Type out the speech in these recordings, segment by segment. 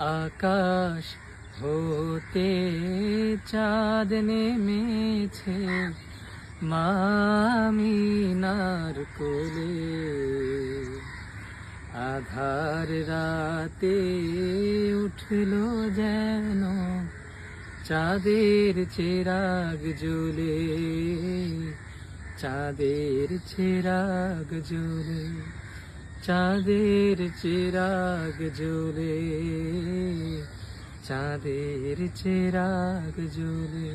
আকাশ হতে চাঁদ নেমেছে মামিনার কোলে। আধার রাতে উঠল যেন চাঁদের চেরাগ জ্বলে, চাঁদের চেরাগ জ্বলে। চাঁদের চিরাগ জ্বলে, চাঁদের চিরাগ জ্বলে।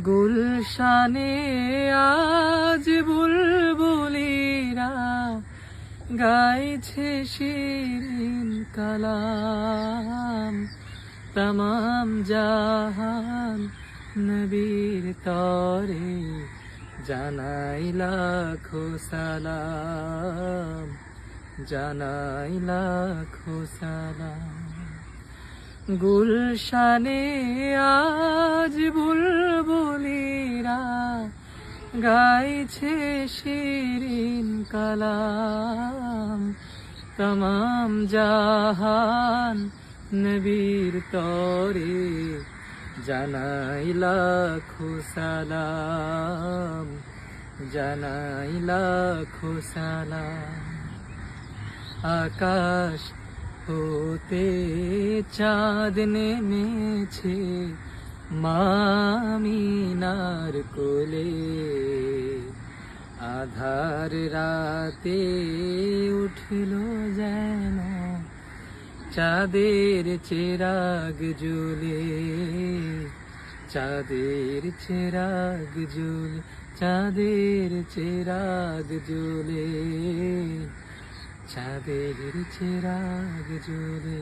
গুলশানে আজ বুলবুলিরা গাইছে শিরিন কালাম। তমাম জাহান নবীর তরে জানাই লাখো সালাম, জানাই লাখো সালাম। গুলশানে আজ বুলবুলিরা গাইছে শিরিন কালাম। তমাম জাহান নবীর তরে জানাই লাখো সালাম জানাই লাখো সালাম আকাশ হতে চাঁদ নেমেছে মামিনার কোলে। আধার রাতে উঠল যেন চাঁদের চেরাগ জ্বলে। চাঁদের চেরাগ জুলে চাঁদের চেরাগ জুলে। চাঁদের চেরাগ জ্বলে